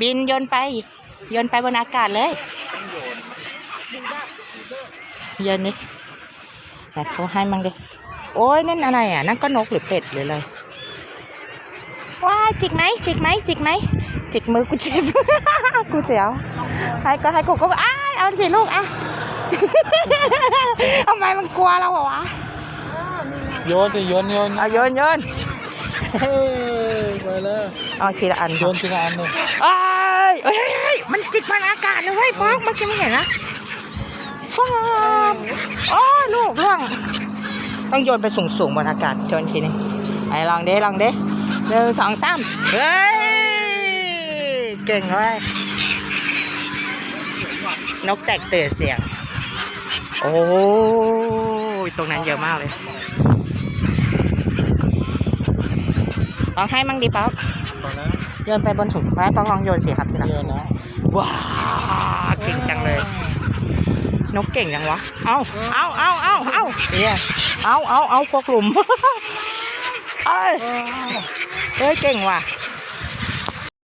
บินโยนไปโยนไปบนอากาศเลยโยนนี่ไหนเขาให้มั่งดิโอ้ยนั่นอะไรอะนั่นก็นกหรือเป็ดหรืออะไรว้ายจิกไหมจิกไหมจิกไหมจิกมือกูเจ็บกูเสียวให้ก็ให้กูก็อ้ายเอาสิลูกอะทำไมมันกลัวเราอะวะโยนสิโยนโยนเอาโยนโยน เฮ้ยไปแล้วเอาทีละอันโยนทีละอันเลยเอ้ยเอ้ยเอ้ยมันจิกมันอากาศเลยเว้ยป๊อกเมื่อกี้ไม่เห็นนะป๊อกโอ้ยลูกล่วงต้องโยนไปสูงๆบนอากาศโยนทีนึงไอ้ลองเด้ลองเด้หนึ่งสองสามเฮ้ยเก่งเว้ยนกแตกเตือเสียง โอ้ยตรงนั้นเยอะมากเลย ลองให้มั่งดิป๊อกไปแล้วโยนไปบนสูงไม้ป๊อกลองโยนสิครับทีนะโยนนะว้าเก่งจังเลย นกเก่งจังวะ เอาเอาเอาเอาเอาเนี่ยเอาเอาเอาพวกหลุมเอ้ยเฮ้ยเก่งว่ะ